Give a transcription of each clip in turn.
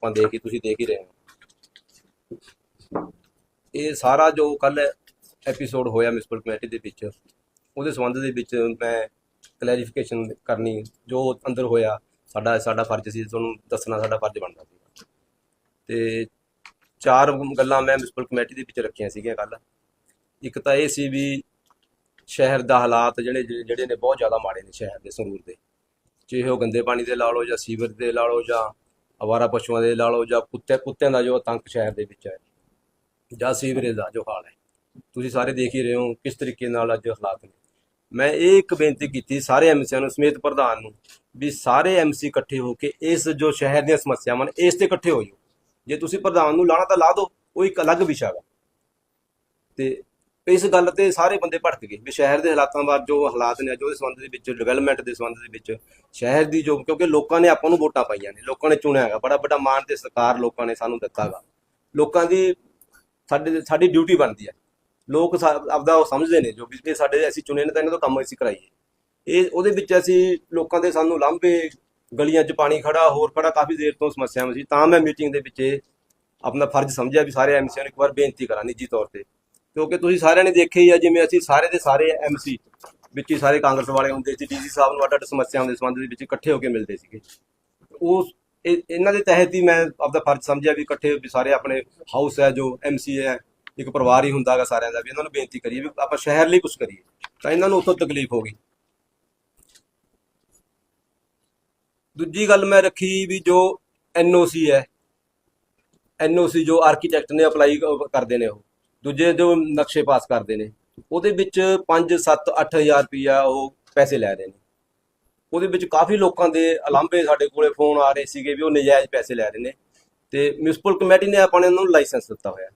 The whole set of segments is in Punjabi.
ਆਪਾਂ ਦੇਖ ਹੀ, ਤੁਸੀਂ ਦੇਖ ਹੀ ਰਹੇ ਹੋ। ਇਹ ਸਾਰਾ ਜੋ ਕੱਲ ਐਪੀਸੋਡ ਹੋਇਆ ਮਿਊਨਿਸਪਲ ਕਮੇਟੀ ਦੇ ਵਿੱਚ, ਉਹਦੇ ਸੰਬੰਧ ਦੇ ਵਿੱਚ ਮੈਂ ਕਲੈਰੀਫਿਕੇਸ਼ਨ ਕਰਨੀ, ਜੋ ਅੰਦਰ ਹੋਇਆ, ਸਾਡਾ ਸਾਡਾ ਫਰਜ਼ ਸੀ, ਤੁਹਾਨੂੰ ਦੱਸਣਾ ਸਾਡਾ ਫਰਜ਼ ਬਣਦਾ ਸੀ। ਤੇ ਚਾਰ ਗੱਲਾਂ ਮੈਂ ਮਿਊਨਿਸਪਲ ਕਮੇਟੀ ਦੇ ਵਿੱਚ ਰੱਖੀਆਂ ਸੀਗੀਆਂ ਕੱਲ ਇੱਕ ਤਾਂ ਇਹ ਸੀ ਵੀ ਸ਼ਹਿਰ ਦਾ ਹਾਲਾਤ ਜਿਹੜੇ ਜਿਹੜੇ ਨੇ ਬਹੁਤ ਜ਼ਿਆਦਾ ਮਾੜੇ ਨੇ ਸ਼ਹਿਰ ਦੇ, ਸੰਗਰੂਰ ਦੇ। ਚਾਹੇ ਉਹ ਗੰਦੇ ਪਾਣੀ ਦੇ ਲਾ ਲਓ ਜਾਂ ਸੀਵਰ ਦੇ ਲਾ ਲਓ ਜਾਂ ਅਵਾਰਾ ਪਸ਼ੂਆਂ ਦੇ ਲਾ ਲਓ ਜਾਂ ਕੁੱਤੇ, ਕੁੱਤਿਆਂ ਦਾ ਜੋ ਆਤੰਕ ਸ਼ਹਿਰ ਦੇ ਵਿੱਚ ਹੈ, ਜਾਂ ਸੀਵਰੇਜ ਦਾ ਜੋ ਹਾਲ ਹੈ। ਤੁਸੀਂ ਸਾਰੇ ਦੇਖ ਹੀ ਰਹੇ ਹੋ ਕਿਸ ਤਰੀਕੇ ਨਾਲ ਅੱਜ ਹਾਲਾਤ ਨੇ। ਮੈਂ ਇਹ ਇੱਕ ਬੇਨਤੀ ਕੀਤੀ ਸਾਰੇ ਐਮਸੀਆਂ ਨੂੰ, ਸਮੇਤ ਪ੍ਰਧਾਨ ਨੂੰ, ਵੀ ਸਾਰੇ ਐਮਸੀ ਇਕੱਠੇ ਹੋ ਕੇ ਇਸ ਜੋ ਸ਼ਹਿਰ ਦੀਆਂ ਸਮੱਸਿਆਵਾਂ ਨੇ, ਇਸ ਤੇ ਇਕੱਠੇ ਹੋ ਜਾਓ ਜੇ ਤੁਸੀਂ ਪ੍ਰਧਾਨ ਨੂੰ ਲਾਣਾ ਤਾਂ ਲਾ ਦਿਓ, ਉਹ ਇੱਕ ਅਲੱਗ ਵਿਸ਼ਾ ਹੈ ਤੇ ਇਸ ਗੱਲ ਤੇ ਸਾਰੇ ਬੰਦੇ ਭੜਕ ਗਏ ਵੀ ਸ਼ਹਿਰ ਦੇ ਹਾਲਾਤਾਂ ਬਾਰੇ ਜੋ ਹਾਲਾਤ ਨੇ ਅੱਜ ਉਹਦੇ ਸੰਬੰਧ ਦੇ ਵਿੱਚ ਡਿਵੈਲਪਮੈਂਟ ਦੇ ਸੰਬੰਧ ਦੇ ਵਿੱਚ, ਸ਼ਹਿਰ ਦੀ ਜੋ ਕਿਉਂਕਿ ਲੋਕਾਂ ਨੇ ਆਪਾਂ ਨੂੰ ਵੋਟਾਂ ਪਾਈਆਂ ਨੇ, ਲੋਕਾਂ ਨੇ ਚੁਣਿਆ ਹੈਗਾ, ਬੜਾ ਵੱਡਾ ਮਾਣ ਤੇ ਸਰਕਾਰ ਲੋਕਾਂ ਨੇ ਸਾਨੂੰ ਦਿੱਤਾ ਹੈਗਾ। ਲੋਕਾਂ ਦੀ ਸਾਡੇ, ਸਾਡੀ ਡਿਊਟੀ ਬਣਦੀ ਹੈ। ਲੋਕ ਸਾ- ਆਪਦਾ ਉਹ ਸਮਝਦੇ ਨੇ ਜੋ ਵੀ ਸਾਡੇ ਅਸੀਂ ਚੁਣੇ ਨੇ ਤਾਂ ਇਹਨਾਂ ਤੋਂ ਕੰਮ ਅਸੀਂ ਕਰਾਈਏ। ਇਹ, ਉਹਦੇ ਵਿੱਚ ਅਸੀਂ ਲੋਕਾਂ ਦੇ ਸਾਨੂੰ ਲਾਂਭੇ, ਗਲੀਆਂ 'ਚ ਪਾਣੀ ਖੜਾ ਹੋਰ ਖੜਾ ਕਾਫੀ ਦੇਰ ਤੋਂ ਸਮੱਸਿਆਵਾਂ ਸੀ। ਤਾਂ ਮੈਂ ਮੀਟਿੰਗ ਦੇ ਵਿੱਚ ਇਹ ਆਪਣਾ ਫਰਜ਼ ਸਮਝਿਆ ਵੀ ਸਾਰੇ ਐਮਸੀਆਂ ਨੂੰ ਇੱਕ ਵਾਰ ਬੇਨਤੀ ਕਰਾਂ ਨਿੱਜੀ ਤੌਰ ਤੇ। ਕਿਉਂਕਿ ਤੁਸੀਂ ਸਾਰਿਆਂ ਨੇ ਦੇਖਿਆ ਹੀ ਆ, ਜਿਵੇਂ ਅਸੀਂ ਸਾਰੇ ਦੇ ਸਾਰੇ ਐਮਸੀ ਵਿੱਚ ਹੀ ਸਾਰੇ ਕਾਂਗਰਸ ਵਾਲੇ ਹੁੰਦੇ ਸੀ ਡੀਸੀ ਸਾਹਿਬ ਨੂੰ ਅੱਡ ਅੱਡ ਸਮੱਸਿਆਵਾਂ ਦੇ ਸੰਬੰਧ ਦੇ ਵਿੱਚ ਇਕੱਠੇ ਹੋ ਕੇ ਮਿਲਦੇ ਸੀਗੇ। ਉਹ ਇਹ- ਇਹਨਾਂ ਦੇ ਤਹਿਤ ਹੀ ਮੈਂ ਆਪਦਾ ਫਰਜ਼ ਸਮਝਿਆ ਵੀ ਇਕੱਠੇ ਵੀ ਸਾਰੇ ਆਪਣੇ ਹਾਊਸ ਹੈ, ਜੋ ਐਮਸੀ ਹੈ, ਇੱਕ ਪਰਿਵਾਰ ਹੀ ਹੁੰਦਾਗਾ ਸਾਰਿਆਂ ਦਾ, ਵੀ ਇਹਨਾਂ ਨੂੰ ਬੇਨਤੀ ਕਰੀਏ ਵੀ ਆਪਾਂ ਸ਼ਹਿਰ ਲਈ ਕੁਝ ਕਰੀਏ, ਤਾਂ ਇਹਨਾਂ ਨੂੰ ਉੱਥੋਂ ਤਕਲੀਫ ਹੋ ਗਈ। ਦੂਜੀ ਗੱਲ ਮੈਂ ਰੱਖੀ ਵੀ ਜੋ ਐਨਓਸੀ ਹੈ ਐਨਓਸੀ ਜੋ ਆਰਕੀਟੈਕਟ ਨੇ ਅਪਲਾਈ ਕਰਦੇ ਨੇ ਉਹ। ਦੂਜੇ ਜੋ ਨਕਸ਼ੇ ਪਾਸ ਕਰਦੇ ਨੇ, ਉਹਦੇ ਵਿੱਚ 5 7 8000 ਰੁਪਿਆ ਉਹ ਪੈਸੇ ਲੈ ਰਹੇ ਨੇ। ਉਹਦੇ ਵਿੱਚ ਕਾਫੀ ਲੋਕਾਂ ਦੇ ਅਲਾਂਭੇ ਸਾਡੇ ਕੋਲੇ ਫੋਨ ਆ ਰਹੇ ਸੀਗੇ ਵੀ ਉਹ ਨਜਾਇਜ਼ ਪੈਸੇ ਲੈ ਰਹੇ ਨੇ ਤੇ ਮਿਊਨਿਸਪਲ ਕਮੇਟੀ ਨੇ ਆਪਾਂ ਨੇ ਉਹਨਾਂ ਨੂੰ ਲਾਇਸੈਂਸ ਦਿੱਤਾ ਹੋਇਆ।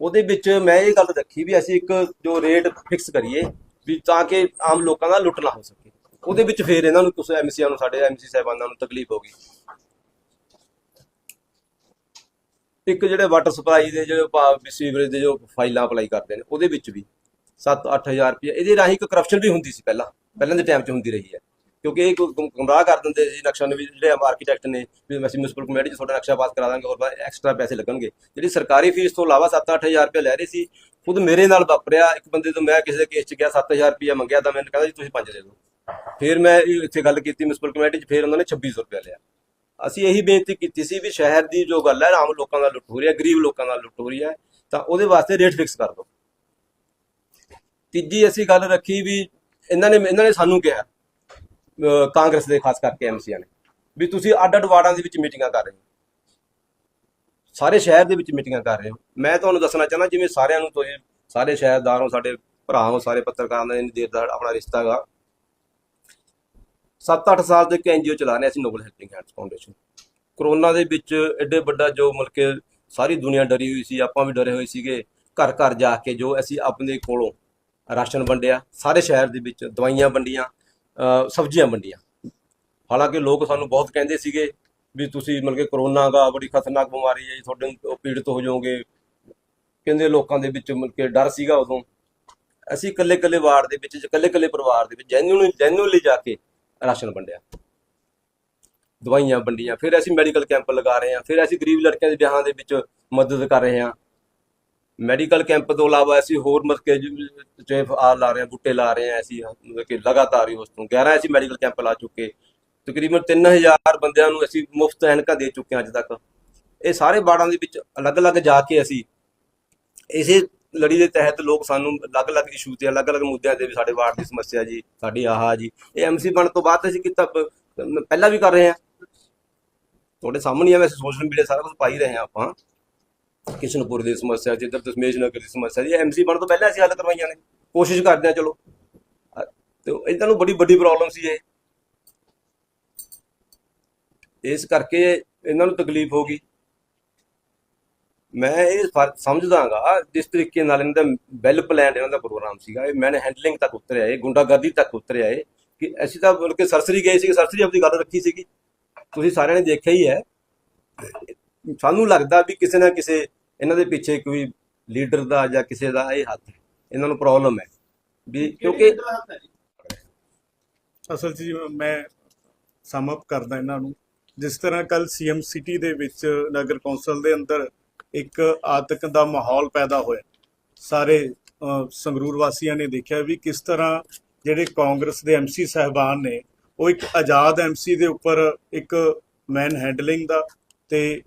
ਉਹਦੇ ਵਿੱਚ ਮੈਂ ਇਹ ਗੱਲ ਰੱਖੀ ਵੀ ਅਸੀਂ ਇੱਕ ਜੋ ਰੇਟ ਫਿਕਸ ਕਰੀਏ ਵੀ ਤਾਂ ਕਿ ਆਮ ਲੋਕਾਂ ਦਾ ਲੁੱਟ ਨਾ ਹੋ ਸਕੇ। ਉਹਦੇ ਵਿੱਚ ਫੇਰ ਇਹਨਾਂ ਨੂੰ ਕੁਝ ਐਮਸੀਆਂ ਨੂੰ, ਸਾਡੇ ਐਮਸੀ ਸਾਹਿਬਾਨਾਂ ਨੂੰ ਤਕਲੀਫ ਹੋ ਗਈ ਇੱਕ ਜਿਹੜੇ ਵਾਟਰ ਸਪਲਾਈ ਦੇ ਜਿਹੜੇ ਸੀਵਰੇਜ ਦੇ ਜੋ ਫਾਈਲਾਂ ਅਪਲਾਈ ਕਰਦੇ ਨੇ, ਉਹਦੇ ਵਿੱਚ ਵੀ 7-8000 ਰੁਪਏ ਇਹਦੇ ਰਾਹੀਂ ਇੱਕ ਕਰਪਸ਼ਨ ਵੀ ਹੁੰਦੀ ਸੀ ਪਹਿਲਾਂ ਪਹਿਲਾਂ ਦੇ ਟਾਈਮ 'ਚ ਹੁੰਦੀ ਰਹੀ ਹੈ। ਕਿਉਂਕਿ ਇਹ ਗੁੰਮਰਾਹ ਕਰ ਦਿੰਦੇ ਸੀ ਨਕਸ਼ਾ ਨੂੰ ਵੀ, ਜਿਹੜੇ ਆਰਕੀਟੈਕਟ ਨੇ, ਵੀ ਅਸੀਂ ਮਿਊਨਿਸਪਲ ਕਮੇਟੀ 'ਚ ਤੁਹਾਡਾ ਨਕਸ਼ਾ ਪਾਸ ਕਰਾ ਦਾਂਗੇ, ਹੋਰ ਐਕਸਟਰਾ ਪੈਸੇ ਲੱਗਣਗੇ। ਜਿਹੜੀ ਸਰਕਾਰੀ ਫੀਸ ਤੋਂ ਇਲਾਵਾ 7-8000 ਰੁਪਏ ਲੈ ਰਹੇ ਸੀ, ਖੁਦ ਮੇਰੇ ਨਾਲ ਵਾਪਰਿਆ, ਇੱਕ ਬੰਦੇ ਤੋਂ ਮੈਂ ਕਿਸੇ ਦੇ ਕੇਸ 'ਚ ਗਿਆ 7000 ਰੁਪਏ ਮੰਗਿਆ ਤਾਂ ਮੈਨੂੰ ਕਹਿੰਦਾ ਜੀ ਤੁਸੀਂ 5 ਦੇ ਦਿਓ। ਫਿਰ ਮੈਂ ਇੱਥੇ ਗੱਲ ਕੀਤੀ ਮਿਊਨਿਸਪਲ ਕਮੇਟੀ 'ਚ, ਫਿਰ ਉਹਨਾਂ ਨੇ 2600 ਰੁਪਏ ਲਿਆ। ਅਸੀਂ ਇਹੀ ਬੇਨਤੀ ਕੀਤੀ ਸੀ ਵੀ ਸ਼ਹਿਰ ਦੀ ਜੋ ਗੱਲ ਹੈ, ਆਮ ਲੋਕਾਂ ਦਾ ਲੁੱਟ ਹੋ ਰਹੀ ਗਰੀਬ ਲੋਕਾਂ ਦਾ ਲੁੱਟ ਹੋ ਰਹੀ ਤਾਂ ਉਹਦੇ ਵਾਸਤੇ ਰੇਟ ਫਿਕਸ ਕਰ ਦਿਓ। ਤੀਜੀ ਅਸੀਂ ਗੱਲ ਰੱਖੀ ਵੀ ਇਹਨਾਂ ਨੇ ਇਹਨਾਂ ਨੇ ਸਾਨੂੰ ਕਿਹਾ ਕਾਂਗਰਸ ਦੇ, ਖਾਸ ਕਰਕੇ ਐਮਸੀਆਂ ਨੇ, ਵੀ ਤੁਸੀਂ ਅੱਡ ਅੱਡ ਵਾਰਡਾਂ ਦੇ ਵਿੱਚ ਮੀਟਿੰਗਾਂ ਕਰ ਰਹੇ ਹੋ। ਸਾਰੇ ਸ਼ਹਿਰ ਦੇ ਵਿੱਚ ਮੀਟਿੰਗਾਂ ਕਰ ਰਹੇ ਹੋ। ਮੈਂ ਤੁਹਾਨੂੰ ਦੱਸਣਾ ਚਾਹੁੰਦਾ, ਜਿਵੇਂ ਸਾਰਿਆਂ ਨੂੰ ਤੁਸੀਂ, ਸਾਰੇ ਸ਼ਹਿਰਦਾਰ ਹੋ, ਸਾਡੇ ਭਰਾ ਹੋ, ਸਾਰੇ ਪੱਤਰਕਾਰਾਂ ਦਾ ਇੰਨੀ ਦੇਰ ਦਾ ਆਪਣਾ ਰਿਸ਼ਤਾ ਹੈਗਾ 7-8 ਸਾਲ ਤੋਂ ਇੱਕ ਐਨਜੀਓ ਚਲਾ ਰਹੇ ਅਸੀਂ noble helping hands foundation corona ਦੇ ਵਿੱਚ ਐਡੇ ਵੱਡਾ ਜੋ ਮਤਲਬ ਕਿ ਸਾਰੀ ਦੁਨੀਆ ਡਰੀ ਹੋਈ ਸੀ, ਆਪਾਂ ਵੀ ਡਰੇ ਹੋਏ ਸੀਗੇ। ਘਰ ਘਰ ਜਾ ਕੇ ਜੋ ਅਸੀਂ ਆਪਣੇ ਕੋਲੋਂ ਰਾਸ਼ਨ ਵੰਡਿਆ, ਸਾਰੇ ਸ਼ਹਿਰ ਦੇ ਵਿੱਚ ਦਵਾਈਆਂ ਵੰਡੀਆਂ ਸਬਜ਼ੀਆਂ ਵੰਡੀਆਂ। ਹਾਲਾਂਕਿ ਲੋਕ ਸਾਨੂੰ ਬਹੁਤ ਕਹਿੰਦੇ ਸੀਗੇ ਵੀ ਤੁਸੀਂ ਮਤਲਬ ਕਿ ਕਰੋਨਾ ਦਾ ਬੜੀ ਖਤਰਨਾਕ ਬਿਮਾਰੀ ਹੈ ਜੀ ਤੁਹਾਡੇ ਪੀੜਤ ਹੋ ਜਾਓਗੇ। ਕਹਿੰਦੇ ਲੋਕਾਂ ਦੇ ਵਿੱਚ ਮਤਲਬ ਕਿ ਡਰ ਸੀਗਾ ਉਦੋਂ। ਅਸੀਂ ਇਕੱਲੇ ਇਕੱਲੇ ਵਾਰਡ ਦੇ ਵਿੱਚ ਇਕੱਲੇ ਇਕੱਲੇ ਪਰਿਵਾਰ ਦੇ ਵਿੱਚ ਜੈਨੂਨ ਜੈਨੂਨਲੀ ਜਾ ਕੇ ਰਾਸ਼ਨ ਵੰਡਿਆ। ਦਵਾਈਆਂ ਵੰਡੀਆਂ, ਫਿਰ ਅਸੀਂ ਮੈਡੀਕਲ ਕੈਂਪ ਲਗਾ ਰਹੇ ਹਾਂ, ਫਿਰ ਅਸੀਂ ਗਰੀਬ ਲੜਕਿਆਂ ਦੇ ਵਿਆਹਾਂ ਦੇ ਵਿੱਚ ਮਦਦ ਕਰ ਰਹੇ ਹਾਂ। ਮੈਡੀਕਲ ਕੈਂਪ ਤੋਂ ਇਲਾਵਾ ਅਸੀਂ ਹੋਰ ਮਤਲਬ ਕਿ ਆ ਲਾ ਰਹੇ ਹਾਂ, ਬੂਟੇ ਲਾ ਰਹੇ ਹਾਂ, ਅਸੀਂ ਮਤਲਬ ਕਿ ਲਗਾਤਾਰ ਹੀ ਉਸ ਤੋਂ 11 ਅਸੀਂ ਮੈਡੀਕਲ ਕੈਂਪ ਲਾ ਚੁੱਕੇ। ਤਕਰੀਬਨ 3000 ਬੰਦਿਆਂ ਨੂੰ ਅਸੀਂ ਮੁਫਤ ਐਨਕਾਂ ਦੇ ਚੁੱਕੇ ਹਾਂ ਅੱਜ ਤੱਕ। ਇਹ ਸਾਰੇ ਬਾੜਾਂ ਦੇ ਵਿੱਚ ਅਲੱਗ-ਅਲੱਗ ਜਾ ਕੇ ਅਸੀਂ ਇਸੇ ਲੜੀ ਦੇ ਤਹਿਤ ਲੋਕ ਸਾਨੂੰ ਅਲੱਗ-ਅਲੱਗ ਇਸ਼ੂ ਤੇ, ਅਲੱਗ-ਅਲੱਗ ਮੁੱਦਿਆਂ ਤੇ ਵੀ ਸਾਡੇ ਵਾਰਡ ਦੀ ਸਮੱਸਿਆ ਜੀ, ਸਾਡੀ ਆਹ ਜੀ, ਇਹ ਐਮਸੀ ਬਣ ਤੋਂ ਬਾਅਦ ਅਸੀਂ ਕੀਤਾ ਪਹਿਲਾਂ ਵੀ ਕਰ ਰਹੇ ਹਾਂ। ਤੁਹਾਡੇ ਸਾਹਮਣੇ ਆ ਵੈਸੇ ਸੋਸ਼ਲ ਮੀਡੀਆ ਸਾਰਾ ਕੁਝ ਪਾਈ ਰਹੇ ਹਾਂ ਆਪਾਂ। ਕਿਸ਼ਨਪੁਰ ਦੀ ਸਮੱਸਿਆ, ਜਿੱਧਰ ਦਸ਼ਮੇਸ਼ ਨਗਰ ਦੀ ਸਮੱਸਿਆ ਜੀ ਐਮਸੀ ਬਣ ਤੋਂ ਪਹਿਲਾਂ ਅਸੀਂ ਹੱਲ ਕਰਵਾਈਆਂ ਨੇ। ਕੋਸ਼ਿਸ਼ ਕਰਦੇ ਹਾਂ, ਚਲੋ। ਤੇ ਇਹਨਾਂ ਨੂੰ ਬੜੀ, ਵੱਡੀ ਪ੍ਰੋਬਲਮ ਸੀ ਇਹ। ਇਸ ਕਰਕੇ ਇਹਨਾਂ ਨੂੰ ਤਕਲੀਫ ਹੋ ਗਈ। ਮੈਂ ਇਹ ਫਰ- ਸਮਝਦਾਗਾ ਜਿਸ ਤਰੀਕੇ ਨਾਲ ਇਹਨਾਂ ਦਾ ਵੈਲ ਪਲਾਨਡ ਇਹਨਾਂ ਦਾ ਪ੍ਰੋਗਰਾਮ ਸੀਗਾ। ਇਹ ਮੈਨ ਹੈਂਡਲਿੰਗ ਤੱਕ ਉਤਰਿਆ ਇਹ ਗੁੰਡਾਗਰਦੀ ਤੱਕ ਉਤਰਿਆ ਇਹ ਕਿ ਅਸੀਂ ਤਾਂ ਬਲਕਿ ਸਰਸਰੀ ਗਏ ਸੀ ਸਰਸਰੀ ਆਪਣੀ ਗੱਲ ਰੱਖੀ ਸੀਗੀ। ਤੁਸੀਂ ਸਾਰਿਆਂ ਨੇ ਦੇਖਿਆ ਹੀ ਹੈ। ਸਾਨੂੰ ਲੱਗਦਾ ਵੀ ਕਿਸੇ ਨਾ ਕਿਸੇ ਇਹਨਾਂ ਦੇ ਪਿੱਛੇ ਕੋਈ ਲੀਡਰ ਦਾ ਜਾਂ ਕਿਸੇ ਦਾ ਇਹ ਹੱਥ ਹੈ ਇਹਨਾਂ ਨੂੰ ਪ੍ਰੋਬਲਮ ਹੈ। ਵੀ ਕਿਉਂਕਿ ਅਸਲ 'ਚ ਜੀ ਮੈਂ ਸਮ ਅਪ ਕਰਦਾ ਇਹਨਾਂ ਨੂੰ। ਜਿਸ ਤਰ੍ਹਾਂ ਕੱਲ ਸੀਐਮ ਸਿਟੀ ਦੇ ਵਿੱਚ ਨਗਰ ਕੌਂਸਲ ਦੇ ਅੰਦਰ ਇੱਕ ਆਤਕ ਦਾ ਮਾਹੌਲ ਪੈਦਾ ਹੋਇਆ। ਸਾਰੇ ਸੰਗਰੂਰ ਵਾਸੀਆਂ ਨੇ ਦੇਖਿਆ ਵੀ ਕਿਸ ਤਰ੍ਹਾਂ ਜਿਹੜੇ ਕਾਂਗਰਸ ਦੇ ਐਮਸੀ ਸਹਿਬਾਨ ਨੇ, ਉਹ ਇੱਕ ਆਜ਼ਾਦ ਐਮਸੀ ਦੇ ਉੱਪਰ ਇੱਕ ਮੈਨ ਹੈਂਡਲਿੰਗ ਦਾ ਤੇ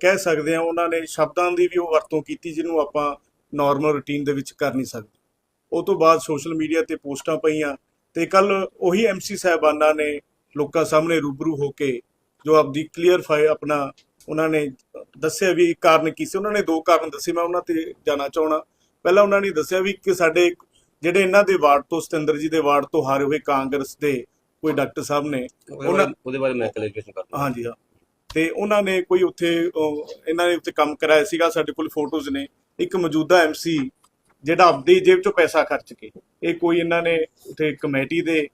ਕਹਿ ਸਕਦੇ ਆ ਉਹਨਾਂ ਨੇ ਸ਼ਬਦਾਂ ਦੀ ਵੀ ਉਹ ਵਰਤੋਂ ਕੀਤੀ ਜਿਹਨੂੰ ਆਪਾਂ ਨਾਰਮਲ ਰੁਟੀਨ ਦੇ ਵਿੱਚ ਕਰ ਨਹੀਂ ਸਕਦੇ। ਉਹ ਤੋਂ ਬਾਅਦ ਸੋਸ਼ਲ ਮੀਡੀਆ ਤੇ ਪੋਸਟਾਂ ਪਈਆਂ ਤੇ ਕੱਲ ਉਹੀ ਐਮਸੀ ਸਾਹਿਬਾਨਾਂ ਨੇ ਲੋਕਾਂ ਸਾਹਮਣੇ ਰੂਬਰੂ ਹੋ ਕੇ ਜੋ ਆਪਦੀ ਕਲੀਅਰ ਫਾਈ ਆਪਣਾ ਉਹਨਾਂ ਨੇ ਦੱਸਿਆ ਵੀ ਕਾਰਨ ਕੀ ਸੀ। ਉਹਨਾਂ ਨੇ ਦੋ ਕਾਰਨ ਦੱਸੇ ਮੈਂ ਉਹਨਾਂ ਤੇ ਜਾਣਾ ਚਾਹਣਾ ਪਹਿਲਾਂ ਉਹਨਾਂ ਨੇ ਦੱਸਿਆ ਵੀ ਕਿ ਸਾਡੇ ਜਿਹੜੇ ਇਹਨਾਂ ਦੇ ਵਾਰਡ ਤੋਂ ਸਤਿੰਦਰ ਜੀ ਦੇ ਵਾਰਡ ਤੋਂ ਹਾਰੇ ਹੋਏ ਕਾਂਗਰਸ ਦੇ ਕੋਈ ਡਾਕਟਰ ਸਾਹਿਬ ਨੇ ਉਹਦੇ ਉਹਨਾਂ- ਬਾਰੇ- ਉਹਦੇ ਬਾਰੇ ਮੈਂ ਕਲੈਰੀਫਿਕੇਸ਼ਨ ਕਰਦਾ। ਹਾਂਜੀ ਹਾਂ। ਤੇ ਉਹਨਾਂ ਨੇ ਕੋਈ ਉੱਥੇ ਇਹਨਾਂ ਨੇ ਉੱਥੇ ਕੰਮ ਕਰਾਇਆ ਸੀਗਾ ਸਾਡੇ ਕੋਲ ਫੋਟੋਜ਼ ਨੇ। ਇੱਕ ਮੌਜੂਦਾ ਐਮਸੀ ਜਿਹੜਾ ਆਪਦੀ ਜੇਬ ਚੋਂ ਪੈਸਾ ਖਰਚ ਕੇ ਇਹ ਕੋਈ ਇਹਨਾਂ ਨੇ ਉੱਥੇ ਕਮੇਟੀ ਦੇ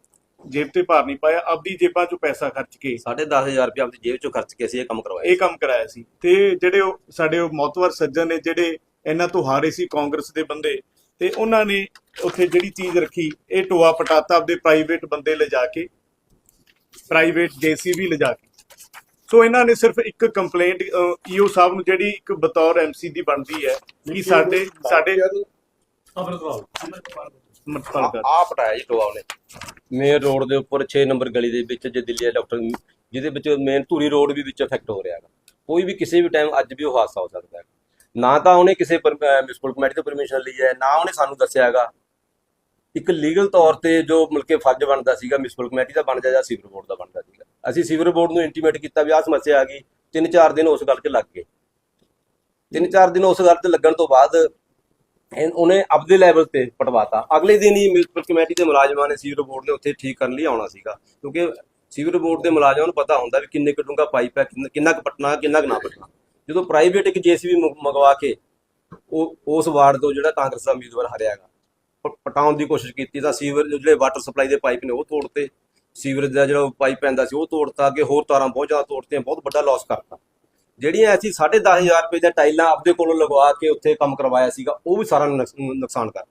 ਜੇਬ ਤੇ ਭਾਰ ਨਹੀਂ ਪਾਇਆ ਆਪਦੀ ਜੇਬਾਂ ਚੋਂ ਪੈਸਾ ਖਰਚ ਕੇ। ਸਾਢੇ 10000 ਰੁਪਏ ਆਪਣੀ ਜੇਬ ਚੋਂ ਖਰਚ ਕੇ ਅਸੀਂ ਇਹ ਕੰਮ ਕਰਵਾਇਆ ਇਹ ਕੰਮ ਕਰਾਇਆ ਸੀ। ਤੇ ਜਿਹੜੇ ਉਹ ਸਾਡੇ ਉਹ ਮੌਤਵਰ ਸੱਜਣ ਨੇ ਜਿਹੜੇ ਇਹਨਾਂ ਤੋਂ ਹਾਰੇ ਸੀ ਕਾਂਗਰਸ ਦੇ ਬੰਦੇ ਤੇ ਉਹਨਾਂ ਨੇ ਉੱਥੇ ਜਿਹੜੀ ਚੀਜ਼ ਰੱਖੀ ਇਹ ਟੋਆ ਪਟਾਤਾ ਆਪਦੇ ਪ੍ਰਾਈਵੇਟ ਬੰਦੇ ਲਿਜਾ ਕੇ ਪ੍ਰਾਈਵੇਟ ਜੀਸੀਬੀ ਲਿਜਾ ਕੇ। ਸੋ ਇਹਨਾਂ ਨੇ ਸਿਰਫ ਇੱਕ ਕੰਪਲੇਂਟ ਈਓ ਸਾਹਿਬ ਨੂੰ ਜਿਹੜੀ ਇੱਕ ਬਤੌਰ ਐਮਸੀ ਦੀ ਬਣਦੀ ਹੈ ਕਿ ਸਾਡੇ ਸਾਡੇ ਮਤਲਬ ਕਰ ਆ ਪਟਾਇਆ ਜੀ ਟੋਆ ਉਹਨੇ ਮੇਨ ਰੋਡ ਦੇ ਉੱਪਰ 6 ਨੰਬਰ ਗਲੀ ਦੇ ਵਿੱਚ ਜੇ ਦਿੱਲੀ ਡਾਕਟਰ ਜਿਹਦੇ ਵਿੱਚ ਮੇਨ ਧੂਰੀ ਰੋਡ ਵੀ ਵਿੱਚ ਇਫੈਕਟ ਹੋ ਰਿਹਾ ਹੈਗਾ। ਕੋਈ ਵੀ ਕਿਸੇ ਵੀ ਟਾਈਮ ਅੱਜ ਵੀ ਉਹ ਹਾਦਸਾ ਹੋ ਸਕਦਾ ਹੈ। ਨਾ ਤਾਂ ਉਹਨੇ ਕਿਸੇ ਮਿਊਨਿਸਪਲ ਕਮੇਟੀ ਤੋਂ ਪਰਮਿਸ਼ਨ ਲਈ ਹੈ ਨਾ ਉਹਨੇ ਸਾਨੂੰ ਦੱਸਿਆ ਹੈਗਾ। ਇੱਕ ਲੀਗਲ ਤੌਰ ਤੇ ਜੋ ਮਿਲਕੇ ਫਰਜ਼ ਬਣਦਾ ਸੀਗਾ ਮਿਊਨਿਸਪਲ ਕਮੇਟੀ ਦਾ ਬਣਦਾ ਜਾਂ ਸੀਵਰ ਬੋਰਡ ਦਾ ਬਣਦਾ ਸੀਗਾ। ਅਸੀਂ ਸੀਵਰ ਬੋਰਡ ਨੂੰ ਇੰਟੀਮੇਟ ਕੀਤਾ ਵੀ ਆਹ ਸਮੱਸਿਆ ਆ ਗਈ। ਤਿੰਨ ਚਾਰ ਦਿਨ ਉਸ ਗੱਲ 'ਚ ਲੱਗ ਗਏ। ਤਿੰਨ ਚਾਰ ਦਿਨ ਉਸ ਗੱਲ 'ਤੇ ਲੱਗਣ ਤੋਂ ਬਾਅਦ ਉਹਨੇ ਆਪਦੇ ਲੈਵਲ ਤੇ ਪਟਵਾਤਾ ਅਗਲੇ ਦਿਨ ਹੀ ਮਿਊਨਿਸਪਲ ਕਮੇਟੀ ਦੇ ਮੁਲਾਜ਼ਮਾਂ ਨੇ ਸੀਵਰ ਬੋਰਡ ਨੇ ਉੱਥੇ ਠੀਕ ਕਰਨ ਲਈ ਆਉਣਾ ਸੀਗਾ। ਕਿਉਂਕਿ ਸੀਵਰ ਬੋਰਡ ਦੇ ਮੁਲਾਜ਼ਮਾਂ ਨੂੰ ਪਤਾ ਹੁੰਦਾ ਵੀ ਕਿੰਨੇ ਕੁ ਡੂੰਘਾ ਪਾਈਪ ਹੈ, ਕਿੰਨਾ- ਕੁ ਪਟਣਾ, ਕਿੰਨਾ ਕੁ ਨਾ ਪਟਣਾ। ਜਦੋਂ ਪ੍ਰਾਈਵੇਟ ਇੱਕ ਜੀਸੀਬੀ ਮੰਗਵਾ ਕੇ ਉਹ, ਉਸ ਵਾਰਡ ਤੋਂ ਜਿਹੜਾ ਕਾਂਗਰਸ ਦਾ ਉਮੀਦਵਾਰ ਹਰਿਆਗਾ ਪਟਾਉਣ ਦੀ ਕੋਸ਼ਿਸ਼ ਕੀਤੀ ਤਾਂ ਸੀਵਰ ਜਿਹੜੇ ਵਾਟਰ ਸਪਲਾਈ ਦੇ ਪਾਈਪ ਨੇ ਉਹ ਤੋੜਤੇ। ਸੀਵਰੇਜ ਦਾ ਜਿਹੜਾ ਪਾਈਪ ਪੈਂਦਾ ਸੀ ਉਹ ਤੋੜਤਾ, ਅੱਗੇ ਹੋਰ ਤਾਰਾਂ ਬਹੁਤ ਜ਼ਿਆਦਾ ਤੋੜਤੀਆਂ, ਬਹੁਤ ਵੱਡਾ ਲਾਸ ਕਰਤਾ। ਜਿਹੜੀਆਂ ਅਸੀਂ 10500 ਰੁਪਏ ਦੀਆਂ ਟਾਈਲਾਂ ਆਪਦੇ ਕੋਲੋਂ ਲਗਵਾ ਕੇ ਉੱਥੇ ਕੰਮ ਕਰਵਾਇਆ ਸੀਗਾ, ਉਹ ਵੀ ਸਾਰਾ ਨੁਕਸਾਨ ਕਰ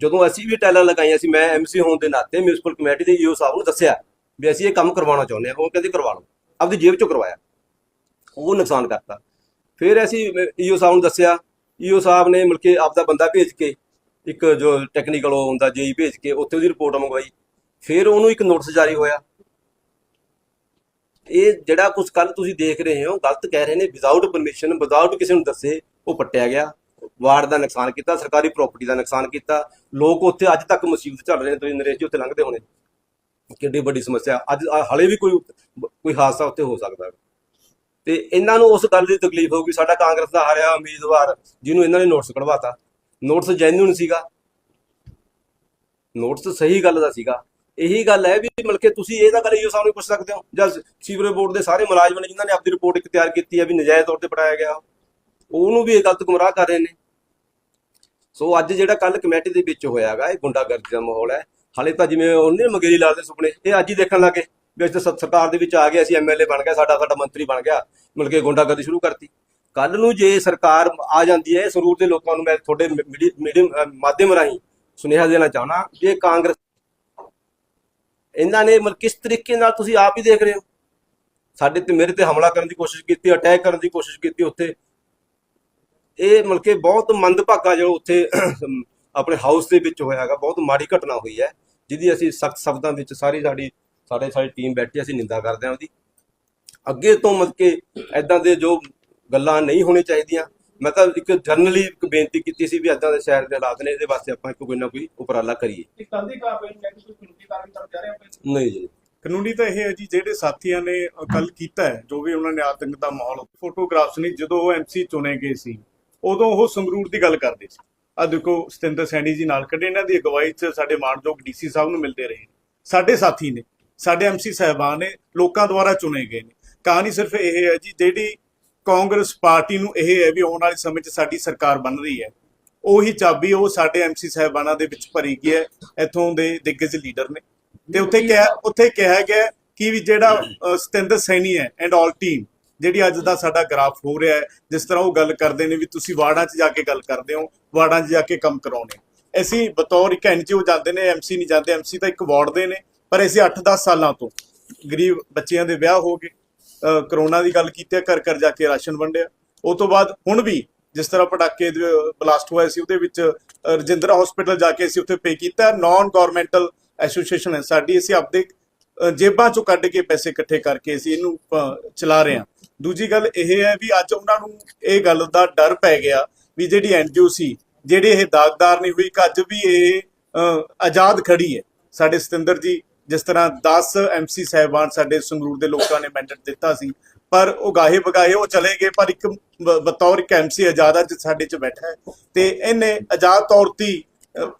ਜਦੋਂ ਅਸੀਂ ਵੀ ਟਾਈਲਾਂ ਲਗਾਈਆਂ ਸੀ, ਮੈਂ ਐਮਸੀ ਹੋਣ ਦੇ ਨਾਤੇ ਮਿਊਨਿਸਪਲ ਕਮੇਟੀ ਦੇ ਈਓ ਸਾਹਿਬ ਨੂੰ ਦੱਸਿਆ ਵੀ ਅਸੀਂ ਇਹ ਕੰਮ ਕਰਵਾਉਣਾ ਚਾਹੁੰਦੇ ਹਾਂ। ਉਹ ਕਹਿੰਦੇ ਕਰਵਾ ਲਓ। ਆਪਦੀ ਜੇਬ ਚੋਂ ਕਰਵਾਇਆ। ਉਹ ਨੁਕਸਾਨ ਕਰਤਾ ਫਿਰ ਅਸੀਂ ਈਓ ਸਾਹਿਬ ਨੂੰ ਦੱਸਿਆ ਈਓ ਸਾਹਿਬ ਨੇ ਮਿਲ ਕੇ ਆਪਦਾ ਬੰਦਾ ਭੇਜ ਕੇ, ਇੱਕ ਜੋ ਟੈਕਨੀਕਲ ਉਹ ਹੁੰਦਾ, ਜੇਈ ਭੇਜ ਕੇ, ਉੱਥੇ ਉਹਦੀ ਰਿਪੋਰਟ ਮੰਗਵਾਈ। ਫਿਰ ਉਹਨੂੰ ਇੱਕ ਨੋਟਿਸ ਜਾਰੀ ਹੋਇਆ। ਇਹ ਜਿਹੜਾ ਕੁਝ ਕੱਲ ਤੁਸੀਂ ਦੇਖ ਰਹੇ ਹੋ, ਗਲਤ ਕਹਿ ਰਹੇ ਨੇ ਵਿਦਆਊਟ ਪਰਮਿਸ਼ਨ ਵਿਦਆਊਟ ਕਿਸੇ ਨੂੰ ਦੱਸੇ, ਉਹ ਪੱਟਿਆ ਗਿਆ। ਵਾਰਡ ਦਾ ਨੁਕਸਾਨ ਕੀਤਾ, ਸਰਕਾਰੀ ਪ੍ਰਾਪਰਟੀ ਦਾ ਨੁਕਸਾਨ ਕੀਤਾ। ਲੋਕ ਉੱਥੇ ਅੱਜ ਤੱਕ ਮੁਸੀਬਤ ਝੱਲ ਰਹੇ ਨੇ, ਤੁਸੀਂ ਨਰੇਸ਼ ਜੀ ਉੱਥੇ ਲੰਘਦੇ ਹੋਣੇ। ਕਿੰਨੀ ਵੱਡੀ ਸਮੱਸਿਆ। ਅੱਜ ਆ- ਹਾਲੇ ਵੀ ਕੋਈ ਕੋਈ ਹਾਦਸਾ ਉੱਥੇ ਹੋ ਸਕਦਾ ਹੈ। ਤੇ ਇਹਨਾਂ ਨੂੰ ਉਸ ਗੱਲ ਦੀ ਤਕਲੀਫ ਹੋਊਗੀ, ਸਾਡਾ ਕਾਂਗਰਸ ਦਾ ਹਾਰਿਆ ਉਮੀਦਵਾਰ, ਜਿਹਨੂੰ ਇਹਨਾਂ ਨੇ ਨੋਟਿਸ ਕਢਵਾਤਾ। ਨੋਟਿਸ ਜੈਨੂਨ ਸੀਗਾ। ਨੋਟਿਸ ਸਹੀ ਗੱਲ ਦਾ ਸੀਗਾ। ਇਹੀ ਗੱਲ ਹੈ ਵੀ ਮਿਲ ਕੇ ਤੁਸੀਂ ਇਹ ਤਾਂ ਗੱਲ ਇਹੋ ਸਾਹਮਣੇ ਪੁੱਛ ਸਕਦੇ ਹੋ। ਜਾਂ ਸੀਵਰੇਜ ਬੋਰਡ ਦੇ ਸਾਰੇ ਮੁਲਾਜ਼ਮ ਨੇ ਜਿਨ੍ਹਾਂ ਨੇ ਆਪਣੀ ਰਿਪੋਰਟ ਇੱਕ ਤਿਆਰ ਕੀਤੀ ਹੈ ਵੀ ਨਜਾਇਜ਼ ਤੌਰ ਤੇ ਪੜਾਇਆ ਗਿਆ। ਉਹਨੂੰ ਵੀ ਇਹ ਗਲਤ ਗੁੰਮਰਾਹ ਕਰ ਰਹੇ ਨੇ। ਸੋ ਅੱਜ ਜਿਹੜਾ ਕੱਲ ਕਮੇਟੀ ਦੇ ਵਿੱਚ ਹੋਇਆਗਾ ਇਹ ਗੁੰਡਾਗਰਦੀ ਦਾ ਮਾਹੌਲ ਹੈ। ਹਾਲੇ ਤਾਂ ਜਿਵੇਂ ਉਹਨੇ ਮਗੇਰੀ ਲਾਲ ਦੇ ਸੁਪਨੇ, ਇਹ ਅੱਜ ਹੀ ਦੇਖਣ ਲੱਗੇ। ਵੀ ਅਸੀਂ ਤਾਂ ਸਰਕਾਰ ਦੇ ਵਿੱਚ ਆ ਗਏ, ਅਸੀਂ ਐਮਐਲਏ ਬਣ ਗਏ, ਸਾਡਾ ਸਾਡਾ ਮੰਤਰੀ ਬਣ ਗਿਆ ਮਿਲ ਕੇ ਗੁੰਡਾਗਰਦੀ ਸ਼ੁਰੂ ਕਰਤੀ। ਕੱਲ ਨੂੰ ਜੇ ਸਰਕਾਰ ਆ ਜਾਂਦੀ ਹੈ ਸਰੂਰ ਦੇ ਲੋਕਾਂ ਨੂੰ ਮੈਂ ਤੁਹਾਡੇ ਮੀਡੀਅਮ ਮਾਧਿਅਮ ਰਾਹੀਂ ਸੁਨੇਹਾ ਦੇਣਾ ਚਾਹਣਾ ਜੇ ਕਾਂਗਰਸ ਇਹਨਾਂ ਨੇ ਮਤਲਬ ਕਿਸ ਤਰੀਕੇ ਨਾਲ ਤੁਸੀਂ ਆਪ ਹੀ ਦੇਖ ਰਹੇ ਹੋ? ਸਾਡੇ ਤੇ ਮੇਰੇ ਤੇ ਹਮਲਾ ਕਰਨ ਦੀ ਕੋਸ਼ਿਸ਼ ਕੀਤੀ ਅਟੈਕ ਕਰਨ ਦੀ ਕੋਸ਼ਿਸ਼ ਕੀਤੀ ਉੱਥੇ। ਇਹ ਮਤਲਬ ਕਿ ਬਹੁਤ ਮੰਦਭਾਗਾ ਜੋ ਉੱਥੇ ਆਪਣੇ ਹਾਊਸ ਦੇ ਵਿੱਚ ਹੋਇਆ ਹੈਗਾ, ਬਹੁਤ ਮਾੜੀ ਘਟਨਾ ਹੋਈ ਹੈ, ਜਿਹਦੀ ਅਸੀਂ ਸਖਤ ਸ਼ਬਦਾਂ ਵਿੱਚ ਸਾਰੀ ਸਾਡੀ, ਸਾਡੇ ਸਾਡੀ ਟੀਮ ਬੈਠੀ ਅਸੀਂ ਨਿੰਦਾ ਕਰਦੇ ਹਾਂ ਉਹਦੀ। ਅੱਗੇ ਤੋਂ ਮਤਲਬ ਕਿ ਐਦਾਂ ਦੇ ਜੋ ਗੱਲਾਂ ਨਹੀਂ ਹੋਣੀ ਚਾਹੀਦੀਆਂ ਮੈਂ ਤਾਂ ਇੱਕ ਜਰਨਲੀ ਇੱਕ ਬੇਨਤੀ ਕੀਤੀ ਸੀ ਵੀ ਐਦਾਂ ਦੇ ਸ਼ਹਿਰ ਦੇ ਹਾਲਾਤ ਨੇ ਇਹਦੇ ਵਾਸਤੇ ਆਪਾਂ ਇੱਕ ਕੋਈ ਨਾ ਕੋਈ ਉਪਰਾਲਾ ਕਰੀਏ। ਇਹ ਕੱਲ ਦੀ ਕਾਰਵਾਈ ਨੂੰ ਲੈ ਕੇ ਕੋਈ ਕਾਨੂੰਨੀ ਕਾਰਵਾਈ ਕਰਨ ਜਾ ਰਹੇ ਹੋ ਨਹੀਂ ਜੀ। ਕਾਨੂੰਨੀ ਤਾਂ ਇਹ ਹੈ ਜੀ ਜਿਹੜੇ ਸਾਥੀਆਂ ਨੇ ਕੱਲ ਕੀਤਾ ਹੈ ਜੋ ਵੀ ਉਹਨਾਂ ਨੇ ਆਤੰਕ ਦਾ ਮਾਹੌਲ ਫੋਟੋਗ੍ਰਾਫਸ ਨੇ ਜਦੋਂ ਉਹ ਐਮਸੀ ਚੁਣੇ ਗਏ ਸੀ ਉਦੋਂ ਉਹ ਸੰਗਰੂਰ ਦੀ ਗੱਲ ਕਰਦੇ ਸੀ। ਆ ਦੇਖੋ ਸਤਿੰਦਰ ਸੈਣੀ ਜੀ ਨਾਲ ਕੱਢੇ ਇਹਨਾਂ ਦੀ ਅਗਵਾਈ 'ਚ ਸਾਡੇ ਮਾਨਯੋਗ ਡੀਸੀ ਸਾਹਿਬ ਨੂੰ ਮਿਲਦੇ ਰਹੇ ਸਾਡੇ ਸਾਥੀ ਨੇ ਸਾਡੇ ਐਮਸੀ ਸਾਹਿਬਾਨ ਨੇ ਲੋਕਾਂ ਦੁਆਰਾ ਚੁਣੇ ਗਏ ਨੇ। ਕਹਾਣੀ ਸਿਰਫ ਇਹ ਹੈ ਜੀ ਜਿਹੜੀ ਕਾਂਗਰਸ ਪਾਰਟੀ ਨੂੰ ਇਹ ਹੈ ਵੀ ਆਉਣ ਵਾਲੇ ਸਮੇਂ 'ਚ ਸਾਡੀ ਸਰਕਾਰ ਬਣ ਰਹੀ ਹੈ। ਉਹੀ ਚਾਬੀ ਉਹ ਸਾਡੇ ਐਮਸੀ ਸਾਹਿਬਾਨਾਂ ਦੇ ਵਿੱਚ ਭਰੀ ਗਈ ਹੈ, ਇੱਥੋਂ ਦੇ ਦਿੱਗਜ ਲੀਡਰ ਨੇ। ਤੇ ਉੱਥੇ ਕਿਹਾ ਉੱਥੇ ਕਿਹਾ ਗਿਆ ਕਿ ਵੀ ਜਿਹੜਾ ਸਤਿੰਦਰ ਸੈਣੀ ਹੈ ਐਂਡ ਆਲ ਟੀਮ ਜਿਹੜੀ ਅੱਜ ਦਾ ਸਾਡਾ ਗ੍ਰਾਫ ਹੋ ਰਿਹਾ ਹੈ, ਜਿਸ ਤਰ੍ਹਾਂ ਉਹ ਗੱਲ ਕਰਦੇ ਨੇ ਵੀ ਤੁਸੀਂ ਵਾਰਡਾਂ 'ਚ ਜਾ ਕੇ ਗੱਲ ਕਰਦੇ ਹੋ, ਵਾਰਡਾਂ 'ਚ ਜਾ ਕੇ ਕੰਮ ਕਰਾਉਣੇ ਅਸੀਂ ਬਤੌਰ ਇੱਕ ਐਨਜੀਓ ਜਾਂਦੇ ਨੇ ਐਮਸੀ ਨਹੀਂ ਜਾਂਦੇ ਐਮਸੀ ਤਾਂ ਇੱਕ ਵਾਰਡ ਦੇ ਨੇ, ਪਰ ਅਸੀਂ 8-10 ਸਾਲਾਂ ਤੋਂ ਗਰੀਬ ਬੱਚਿਆਂ ਦੇ ਵਿਆਹ ਹੋ ਗਏ। ਕਰੋਨਾ ਦੀ ਗੱਲ ਕੀਤੀ ਹੈ, ਘਰ ਘਰ ਜਾ ਕੇ ਰਾਸ਼ਨ ਵੰਡਿਆ। ਉਹ ਤੋਂ ਬਾਅਦ ਹੁਣ ਵੀ ਜਿਸ ਤਰ੍ਹਾਂ ਪਟਾਕੇ ਬਲਾਸਟ ਹੋਇਆ ਸੀ, ਉਹਦੇ ਵਿੱਚ ਰਜਿੰਦਰਾ ਹਸਪੀਟਲ ਜਾ ਕੇ ਅਸੀਂ ਉੱਥੇ ਪੇ ਕੀਤਾ। ਨਾਨ ਗਵਰਨਮੈਂਟਲ ਐਸੋਸੀਏਸ਼ਨ ਹੈ ਸਾਡੀ। ਅਸੀਂ ਆਪਦੇ ਜੇਬਾਂ ਚੋਂ ਕੱਢ ਕੇ ਪੈਸੇ ਇਕੱਠੇ ਕਰਕੇ ਅਸੀਂ ਇਹਨੂੰ ਚਲਾ ਰਹੇ ਹਾਂ। ਦੂਜੀ ਗੱਲ ਇਹ ਹੈ ਵੀ ਅੱਜ ਉਹਨਾਂ ਨੂੰ ਇਹ ਗੱਲ ਦਾ ਡਰ ਪੈ ਗਿਆ ਵੀ ਜਿਹੜੀ ਐਨਜੀਓ ਸੀ, ਜਿਹੜੇ ਇਹ ਦਾਗਦਾਰ ਨਹੀਂ ਹੋਈ, ਕਿ ਅੱਜ ਵੀ ਇਹ ਆਜ਼ਾਦ ਖੜੀ ਹੈ। ਸਾਡੇ ਸਤਿੰਦਰ ਜੀ ਜਿਸ ਤਰ੍ਹਾਂ 10 ਐਮਸੀ ਸਹਿਬਾਨ ਸਾਡੇ ਸੰਗਰੂਰ ਦੇ ਲੋਕਾਂ ਨੇ ਮੈਂਡੇਟ ਦਿੱਤਾ ਸੀ ਪਰ ਉਹ ਗਾਹੇ ਬਗਾਹੇ ਉਹ ਚਲੇ ਗਏ ਪਰ ਇੱਕ ਬਤੌਰ ਇੱਕ ਐਮਸੀ ਆਜ਼ਾਦ ਅੱਜ ਸਾਡੇ ਚ ਬੈਠਾ ਹੈ ਤੇ ਇਹਨੇ ਆਜ਼ਾਦ ਤੌਰ ਤੇ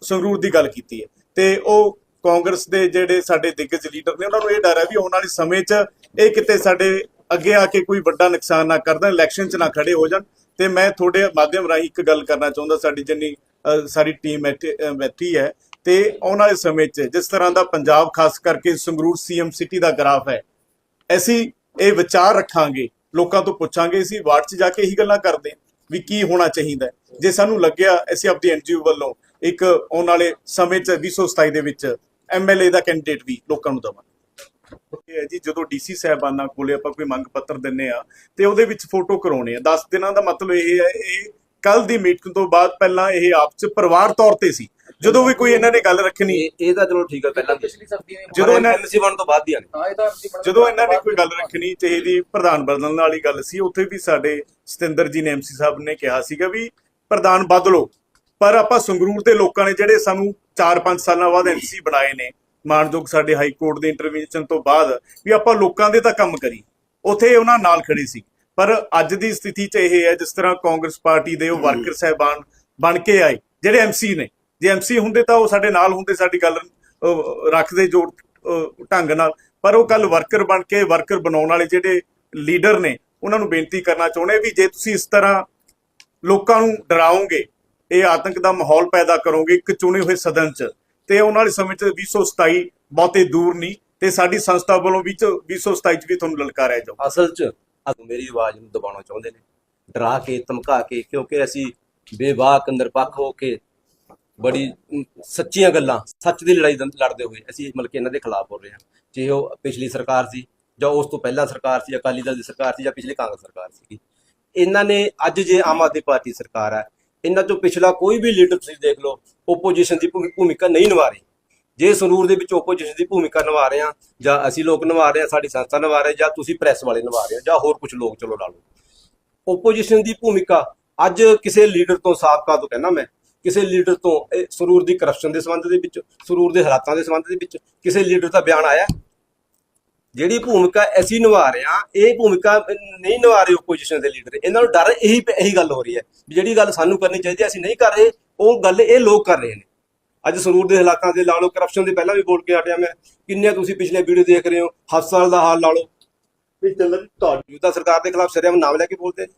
ਸੰਗਰੂਰ ਦੀ ਗੱਲ ਕੀਤੀ ਹੈ ਤੇ ਉਹ ਕਾਂਗਰਸ ਦੇ ਜਿਹੜੇ ਸਾਡੇ ਦਿੱਗਜ ਲੀਡਰ ਨੇ ਉਹਨਾਂ ਨੂੰ ਇਹ ਡਰ ਹੈ ਵੀ ਆਉਣ ਵਾਲੇ ਸਮੇਂ 'ਚ ਇਹ ਕਿਤੇ ਸਾਡੇ ਅੱਗੇ ਆ ਕੇ ਕੋਈ ਵੱਡਾ ਨੁਕਸਾਨ ਨਾ ਕਰ ਦੇਣ ਇਲੈਕਸ਼ਨ 'ਚ ਨਾ ਖੜੇ ਹੋ ਜਾਣ ਤੇ ਮੈਂ ਤੁਹਾਡੇ ਮਾਧਿਅਮ ਰਾਹੀਂ ਇੱਕ ਗੱਲ ਕਰਨਾ ਚਾਹੁੰਦਾ ਸਾਡੀ ਜਿੰਨੀ ਅ, ਸਾਰੀ ਟੀਮ ਇੱਥੇ ਬੈਠੀ ਹੈ ਤੇ ਆਉਣ ਵਾਲੇ ਸਮੇਂ 'ਚ ਜਿਸ ਤਰ੍ਹਾਂ ਦਾ ਪੰਜਾਬ ਖਾਸ ਕਰਕੇ ਸੰਗਰੂਰ ਸੀਐਮ ਸਿਟੀ ਦਾ ਗ੍ਰਾਫ ਹੈ, ਅਸੀਂ ਇਹ ਵਿਚਾਰ ਰੱਖਾਂਗੇ, ਲੋਕਾਂ ਤੋਂ ਪੁੱਛਾਂਗੇ, ਅਸੀਂ ਵਾਰਡ 'ਚ ਜਾ ਕੇ ਇਹੀ ਗੱਲਾਂ ਕਰਦੇ ਹਾਂ ਵੀ ਕੀ ਹੋਣਾ ਚਾਹੀਦਾ ਜੇ ਸਾਨੂੰ ਲੱਗਿਆ, ਅਸੀਂ ਆਪਣੀ ਐਨਜੀਓ ਵੱਲੋਂ ਇੱਕ ਆਉਣ ਵਾਲੇ ਸਮੇਂ 'ਚ 2027 ਦੇ ਵਿੱਚ ਐਮਐਲਏ ਦਾ ਕੈਂਡੀਡੇਟ ਵੀ ਲੋਕਾਂ ਨੂੰ ਦੇਵਾਂਗੇ। ਇਹ ਹੈ ਜੀ, ਜਦੋਂ ਡੀਸੀ ਸਾਹਿਬਾਨਾਂ ਕੋਲੇ ਆਪਾਂ ਕੋਈ ਮੰਗ ਪੱਤਰ ਦਿੰਨੇ ਆ ਤੇ ਉਹਦੇ ਵਿੱਚ ਫੋਟੋ ਕਰਾਉਣੇ ਆ। 10 ਦਿਨਾਂ ਦਾ ਮਤਲਬ ਇਹ ਹੈ, ਇਹ ਕੱਲ ਦੀ ਮੀਟਿੰਗ ਤੋਂ ਬਾਅਦ ਪਹਿਲਾਂ ਇਹ ਆਪ 'ਚ ਪਰਿਵਾਰ ਤੌਰ ਤੇ ਸੀ। ਜਦੋਂ ਵੀ ਕੋਈ ਇਹਨਾਂ ਨੇ ਗੱਲ ਰੱਖਣੀ ਇਹ ਇਹ ਤਾਂ ਚਲੋ ਠੀਕ ਹੈ ਪਹਿਲਾਂ ਪਿਛਲੀ ਸਰਦੀਆਂ ਜਦੋਂ ਜਦੋਂ ਇਹਨਾਂ- ਐਮਸੀ ਬਣ ਤੋਂ ਬਾਅਦ ਦੀਆਂ ਨੇ ਹਾਂ ਇਹ ਤਾਂ ਅਸੀਂ ਬਣਾ- ਜਦੋਂ ਇਹਨਾਂ ਨੇ ਕੋਈ ਗੱਲ ਰੱਖਣੀ ਤੇ ਇਹਦੀ ਪ੍ਰਧਾਨ ਬਦਲਣ ਵਾਲੀ ਗੱਲ ਸੀ ਉੱਥੇ ਵੀ ਸਾਡੇ ਸਤਿੰਦਰ ਜੀ ਨੇ ਐਮਸੀ ਸਾਹਿਬ ਨੇ ਕਿਹਾ ਸੀਗਾ ਵੀ ਪ੍ਰਧਾਨ ਬਦਲੋ। ਪਰ ਆਪਾਂ ਸੰਗਰੂਰ ਦੇ ਲੋਕਾਂ ਨੇ ਜਿਹੜੇ ਸਾਨੂੰ 4-5 ਸਾਲਾਂ ਬਾਅਦ ਐਮਸੀ ਬਣਾਏ ਨੇ ਮਾਨਯੋਗ ਸਾਡੇ ਹਾਈ ਕੋਰਟ ਦੇ ਇੰਟਰਵੈਂਸ਼ਨ ਤੋਂ ਬਾਅਦ ਵੀ ਆਪਾਂ ਲੋਕਾਂ ਦੇ ਤਾਂ ਕੰਮ ਕਰੀ। ਉੱਥੇ ਉਹਨਾਂ ਨਾਲ ਖੜੇ ਸੀ। ਪਰ ਅੱਜ ਦੀ ਸਥਿਤੀ 'ਚ ਇਹ ਹੈ ਜਿਸ ਤਰ੍ਹਾਂ ਕਾਂਗਰਸ ਪਾਰਟੀ ਦੇ ਉਹ ਵਰਕਰ ਸਹਿਬਾਨ ਬਣ ਕੇ ਆਏ ਜਿਹੜੇ ਐਮਸੀ ਨੇ। ਜੇ ਐਮਸੀ ਹੁੰਦੇ ਤਾਂ ਉਹ ਸਾਡੇ ਨਾਲ ਹੁੰਦੇ, ਸਾਡੀ ਗੱਲ ਰੱਖਦੇ ਜੋੜ ਢੰਗ ਨਾਲ। ਪਰ ਉਹ ਕੱਲ ਵਰਕਰ ਬਣ ਕੇ, ਵਰਕਰ ਬਣਾਉਣ ਵਾਲੇ ਜਿਹੜੇ ਲੀਡਰ ਨੇ, ਉਹਨਾਂ ਨੂੰ ਬੇਨਤੀ ਕਰਨਾ ਚਾਹੁੰਦੇ ਵੀ ਜੇ ਤੁਸੀਂ ਇਸ ਤਰ੍ਹਾਂ ਲੋਕਾਂ ਨੂੰ ਡਰਾਓਗੇ, ਇਹ ਆਤੰਕ ਦਾ ਮਾਹੌਲ ਪੈਦਾ ਕਰੋਗੇ ਇੱਕ ਚੁਣੇ ਹੋਏ ਸਦਨ 'ਚ, ਤੇ ਉਹਨਾਂ ਵਾਲੇ ਸਮੇਂ 'ਚ 2027 ਬਹੁਤੇ ਦੂਰ ਨਹੀਂ, ਤੇ ਸਾਡੀ ਸੰਸਥਾ ਵੱਲੋਂ ਵੀ 2027 'ਚ ਵੀ ਤੁਹਾਨੂੰ ਲਲਕਾਰਿਆ ਜਾਊ। ਅਸਲ 'ਚ ਮੇਰੀ ਆਵਾਜ਼ ਨੂੰ ਦਬਾਉਣਾ ਚਾਹੁੰਦੇ ਨੇ। ਡਰਾ ਕੇ, ਧਮਕਾ ਕੇ, ਕਿਉਂਕਿ ਅਸੀਂ ਬੇਵਾਕ, ਨਿਰਪੱਖ ਹੋ ਕੇ ਬੜੀ ਸੱਚੀਆਂ ਗੱਲਾਂ, ਸੱਚ ਦੀ ਲੜਾਈ ਲੜਦੇ ਹੋਏ ਅਸੀਂ ਮਤਲਬ ਕਿ ਇਹਨਾਂ ਦੇ ਖਿਲਾਫ ਬੋਲ ਰਹੇ ਹਾਂ। ਚਾਹੇ ਉਹ ਪਿਛਲੀ ਸਰਕਾਰ ਸੀ ਜਾਂ ਉਸ ਤੋਂ ਪਹਿਲਾਂ ਸਰਕਾਰ ਸੀ ਅਕਾਲੀ ਦਲ ਦੀ ਸਰਕਾਰ ਸੀ ਜਾਂ ਪਿਛਲੀ ਕਾਂਗਰਸ ਸਰਕਾਰ ਸੀ ਇਹਨਾਂ ਨੇ ਅੱਜ ਜੇ ਆਮ ਆਦਮੀ ਪਾਰਟੀ ਸਰਕਾਰ ਹੈ, ਇਹਨਾਂ ਤੋਂ ਪਿਛਲਾ ਕੋਈ ਵੀ ਲੀਡਰ ਤੁਸੀਂ ਦੇਖ ਲਓ ਓਪੋਜੀਸ਼ਨ ਦੀ ਭੂਮਿਕਾ ਨਹੀਂ ਨਿਭਾ ਰਹੀ। ਜੇ ਸੰਗਰੂਰ ਦੇ ਵਿੱਚ ਓਪੋਜੀਸ਼ਨ ਦੀ ਭੂਮਿਕਾ ਨਿਭਾ ਰਹੇ ਆ ਜਾਂ ਅਸੀਂ ਲੋਕ ਨਿਭਾ ਰਹੇ ਆ ਸਾਡੀ ਸੰਸਥਾ ਨਿਭਾ ਰਹੇ ਜਾਂ ਤੁਸੀਂ ਪ੍ਰੈਸ ਵਾਲੇ ਨਿਭਾ ਰਹੇ ਆ ਜਾਂ ਹੋਰ ਕੁਝ ਲੋਕ, ਚਲੋ ਲਾ ਲਓ। ਓਪੋਜੀਸ਼ਨ ਦੀ ਭੂਮਿਕਾ ਅੱਜ ਕਿਸੇ ਲੀਡਰ ਤੋਂ, ਸਾਬਕਾ ਤੋਂ ਕਹਿੰਦਾ ਮੈਂ ਕਿਸੇ ਲੀਡਰ ਤੋਂ ਇਹ ਸਰੂਰ ਦੀ ਕਰਪਸ਼ਨ ਦੇ ਸੰਬੰਧ ਦੇ ਵਿੱਚ ਸਰੂਰ ਦੇ ਹਾਲਾਤਾਂ ਦੇ ਸੰਬੰਧ ਦੇ ਵਿੱਚ ਕਿਸੇ ਲੀਡਰ ਦਾ ਬਿਆਨ ਆਇਆ? ਜਿਹੜੀ ਭੂਮਿਕਾ ਅਸੀਂ ਨਿਭਾ ਰਹੇ ਆ ਇਹ ਭੂਮਿਕਾ ਨਹੀਂ ਨਿਭਾ ਰਹੇ ਓਪੋਜੀਸ਼ਨ ਦੇ ਲੀਡਰ। ਇਹਨਾਂ ਨੂੰ ਡਰ ਇਹੀ ਇਹੀ ਗੱਲ ਹੋ ਰਹੀ ਹੈ ਵੀ ਜਿਹੜੀ ਗੱਲ ਸਾਨੂੰ ਕਰਨੀ ਚਾਹੀਦੀ ਅਸੀਂ ਨਹੀਂ ਕਰ ਰਹੇ ਉਹ ਗੱਲ ਇਹ ਲੋਕ ਕਰ ਰਹੇ ਨੇ। ਅੱਜ ਸਰੂਰ ਦੇ ਹਾਲਾਤਾਂ ਦੇ ਲਾ ਲਓ ਕਰਪਸ਼ਨ ਦੇ ਪਹਿਲਾਂ ਵੀ ਬੋਲ ਕੇ ਹਟਿਆ ਮੈਂ ਕਿੰਨੇ ਤੁਸੀਂ ਪਿਛਲੇ ਵੀਡੀਓ ਦੇਖ ਰਹੇ ਹੋ ਹਸਪਤਾਲ ਦਾ ਹਾਲ ਲਾ ਲਓ। ਵੀ ਚੱਲਣ ਤੁਹਾਡੀ ਸਰਕਾਰ ਦੇ ਖਿਲਾਫ ਸਰਿਆਮ ਨਾਮ ਲੈ ਕੇ ਬੋਲਦੇ ਨੇ।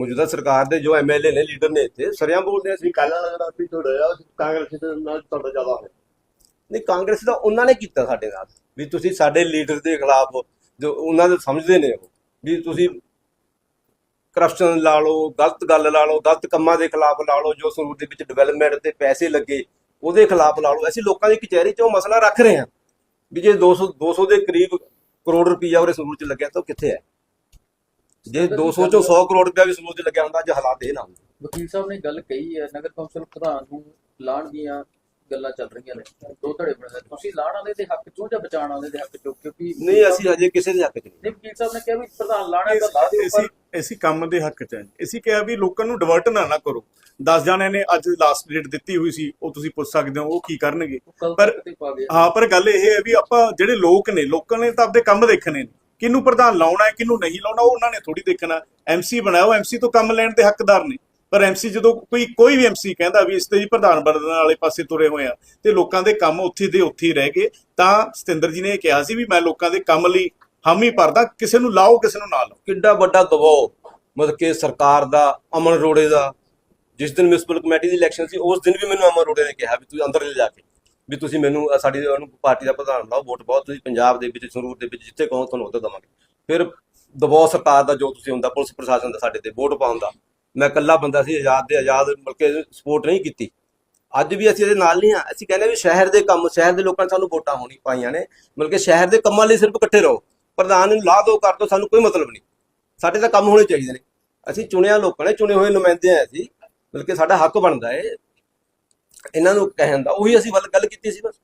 ਮੌਜੂਦਾ ਸਰਕਾਰ ਦੇ ਜੋ ਐਮਐਲਏ ਨੇ, ਲੀਡਰ ਨੇ ਇੱਥੇ ਸਰਿਆਮ ਬੋਲਦੇ ਆ ਵੀ ਕੱਲ ਵਾਲਾ ਜਿਹੜਾ ਵੀ ਤੁਹਾਡਾ ਆ ਕਾਂਗਰਸ ਦੇ ਨਾਲ ਤੁਹਾਡਾ ਜ਼ਿਆਦਾ ਹੈ ਨਹੀਂ, ਕਾਂਗਰਸ ਦਾ ਉਹਨਾਂ ਨੇ ਕੀਤਾ ਸਾਡੇ ਨਾਲ, ਵੀ ਤੁਸੀਂ ਸਾਡੇ ਲੀਡਰ ਦੇ ਖਿਲਾਫ ਜੋ ਉਹਨਾਂ ਦੇ ਸਮਝਦੇ ਨੇ ਉਹ, ਵੀ ਤੁਸੀਂ ਕਰਪਸ਼ਨ ਲਾ ਲਓ, ਗਲਤ ਗੱਲ ਲਾ ਲਓ, ਗਲਤ ਕੰਮਾਂ ਦੇ ਖਿਲਾਫ ਲਾ ਲਓ, ਜੋ ਸਰੂਰ ਦੇ ਵਿੱਚ ਡਿਵੈਲਪਮੈਂਟ ਤੇ ਪੈਸੇ ਲੱਗੇ, ਉਹਦੇ ਖਿਲਾਫ ਲਾ ਲਓ। ਅਸੀਂ ਲੋਕਾਂ ਦੀ ਕਚਹਿਰੀ 'ਚ ਉਹ ਮਸਲਾ ਰੱਖ ਰਹੇ ਹਾਂ, ਵੀ ਜੇ 200 200 ਦੇ ਕਰੀਬ ਕਰੋੜ ਰੁਪਈਆ ਉਹਦੇ ਸਰੂਰ 'ਚ ਲੱਗਿਆ ਤਾਂ ਕਿੱਥੇ ਹੈ? ਜੇ 200 ਚੋਂ 100 ਕਰੋੜ ਰੁਪਇਆ ਵੀ 'ਚ ਲੱਗਿਆ ਹੁੰਦਾ ਅੱਜ ਹਾਲਾਤ ਇਹ ਨਾ ਹੁੰਦੇ ਵਕੀਲ ਸਾਹਿਬ ਨੇ ਗੱਲ ਕਹੀ ਹੈ ਨਗਰ ਕੌਂਸਲ ਪ੍ਰਧਾਨ ਨੂੰ ਲਾਣ ਦੀਆਂ ਗੱਲਾਂ ਚੱਲ ਰਹੀਆਂ ਨੇ। ਦੋ ਧੜੇ ਬਣੇ। ਤੁਸੀਂ ਲਾਣ ਵਾਲੇ ਦੇ ਹੱਕ ਚੋਂ ਜਾਂ ਬਚਾਉਣ ਵਾਲੇ ਦੇ ਹੱਕ ਚੋਂ? ਕਿਉਂਕਿ ਨਹੀਂ ਅਸੀਂ ਹਜੇ ਕਿਸੇ ਦੇ ਹੱਕ 'ਚ ਨਹੀਂ। ਨਹੀਂ ਵਕੀਲ ਸਾਹਿਬ ਨੇ ਕਿਹਾ ਵੀ ਪ੍ਰਧਾਨ ਲਾਣਾ ਦਾ ਲਾ ਦਿਓ ਅਸੀਂ ਪਰ ਅਸੀਂ ਕੰਮ ਦੇ ਹੱਕ 'ਚ ਹਾਂ। ਅਸੀਂ ਕਿਹਾ ਵੀ ਲੋਕਾਂ ਨੂੰ ਡਿਵਰਟ ਨਾ ਨਾ ਕਰੋ। 10 ਜਣਿਆਂ ਨੇ ਅੱਜ ਲਾਸਟ ਡੇਟ ਦਿੱਤੀ ਹੋਈ ਸੀ ਉਹ ਤੁਸੀਂ ਪੁੱਛ ਸਕਦੇ ਹੋ ਉਹ ਕੀ ਕਰਨਗੇ? ਪਰ- ਹਾਂ ਪਰ ਗੱਲ ਇਹ ਹੈ ਵੀ ਆਪਾਂ ਜਿਹੜੇ ਲੋਕ ਨੇ ਲੋਕਾਂ ਨੇ ਤਾਂ ਆਪਦੇ ਕੰਮ ਦੇਖਣੇ ਨੇ। ਕਿਹਨੂੰ ਪ੍ਰਧਾਨ ਲਾਉਣਾ ਹੈ, ਕਿਹਨੂੰ ਨਹੀਂ ਲਾਉਣਾ, ਉਹ ਉਹਨਾਂ ਨੇ ਥੋੜੀ ਦੇਖਣਾ। ਐਮਸੀ ਬਣਾਇਆ ਉਹ ਐਮਸੀ ਤੋਂ ਕੰਮ ਲੈਣ ਦੇ ਹੱਕਦਾਰ ਨੇ। ਪਰ ਐਮਸੀ ਜਦੋਂ ਕੋਈ ਕੋਈ ਵੀ ਐਮਸੀ ਕਹਿੰਦਾ ਵੀ ਇਸ ਤੇ ਜੀ ਪ੍ਰਧਾਨ ਬਣਨ ਵਾਲੇ ਪਾਸੇ ਤੁਰੇ ਹੋਏ ਆ ਤੇ ਲੋਕਾਂ ਦੇ ਕੰਮ ਉੱਥੇ ਦੇ ਉੱਥੇ ਹੀ ਰਹਿ ਗਏ, ਤਾਂ ਸਤਿੰਦਰ ਜੀ ਨੇ ਇਹ ਕਿਹਾ ਸੀ ਵੀ ਮੈਂ ਲੋਕਾਂ ਦੇ ਕੰਮ ਲਈ ਹਾਮੀ ਭਰਦਾ, ਕਿਸੇ ਨੂੰ ਲਾਓ, ਕਿਸੇ ਨੂੰ ਨਾ ਲਾਓ। ਕਿੱਡਾ ਵੱਡਾ ਦਬਾਅ ਮਤਲਬ ਕਿ ਸਰਕਾਰ ਦਾ, ਅਮਨ ਰੋੜੇ ਦਾ, ਜਿਸ ਦਿਨ ਮਿਊਨਿਸਪਲ ਕਮੇਟੀ ਦੀ ਇਲੈਕਸ਼ਨ ਸੀ, ਉਸ ਦਿਨ ਵੀ ਮੈਨੂੰ ਅਮਨ ਰੋੜੇ ਨੇ ਕਿਹਾ ਵੀ ਤੁਸੀਂ ਅੰਦਰ ਲੈ ਜਾ ਕੇ। ਵੀ ਤੁਸੀਂ ਮੈਨੂੰ ਸਾਡੀ ਉਹਨੂੰ ਪਾਰਟੀ ਦਾ ਪ੍ਰਧਾਨ ਬਣਾਓ, ਵੋਟ ਬਹੁਤ ਤੁਸੀਂ ਪੰਜਾਬ ਦੇ ਵਿੱਚ, ਸੰਗਰੂਰ ਦੇ ਵਿੱਚ, ਜਿੱਥੇ ਕਹੋ ਤੁਹਾਨੂੰ ਉੱਥੇ ਦਵਾਂਗੇ। ਫਿਰ ਦਬਾਅ ਸਰਕਾਰ ਦਾ ਜੋ ਤੁਸੀਂ ਹੁੰਦਾ, ਪੁਲਿਸ ਪ੍ਰਸ਼ਾਸਨ ਦਾ ਸਾਡੇ ਤੇ ਵੋਟ ਪਾਉਣ ਦਾ। ਮੈਂ ਇਕੱਲਾ ਬੰਦਾ ਸੀ, ਆਜ਼ਾਦ ਦੇ ਆਜ਼ਾਦ, ਬਲਕਿ ਸਪੋਰਟ ਨਹੀਂ ਕੀਤੀ। ਅੱਜ ਵੀ ਅਸੀਂ ਇਹਦੇ ਨਾਲ ਨਹੀਂ ਆ ਅਸੀਂ ਕਹਿੰਦੇ ਵੀ ਸ਼ਹਿਰ ਦੇ ਕੰਮ, ਸ਼ਹਿਰ ਦੇ ਲੋਕਾਂ ਨੇ ਸਾਨੂੰ ਵੋਟਾਂ ਹੋਣੀ ਪਾਈਆਂ ਨੇ, ਬਲਕਿ ਸ਼ਹਿਰ ਦੇ ਕੰਮਾਂ ਲਈ ਸਿਰਫ ਇਕੱਠੇ ਰਹੋ। ਪ੍ਰਧਾਨ ਨੂੰ ਲਾਹ ਦੋ ਕਰ ਦੋ, ਸਾਨੂੰ ਕੋਈ ਮਤਲਬ ਨਹੀਂ। ਸਾਡੇ ਤਾਂ ਕੰਮ ਹੋਣੇ ਚਾਹੀਦੇ ਨੇ। ਅਸੀਂ ਚੁਣਿਆ ਲੋਕਾਂ ਨੇ, ਚੁਣੇ ਹੋਏ ਨੁਮਾਇੰਦੇ ਆ ਅਸੀਂ, ਬਲਕਿ ਸਾਡਾ ਹੱਕ ਬਣਦਾ ਏ। ਇਹਨਾਂ ਨੂੰ ਕਹਿਣ ਦਾ ਉਹੀ ਅਸੀਂ ਗੱਲ ਕੀਤੀ ਸੀ ਬਸ।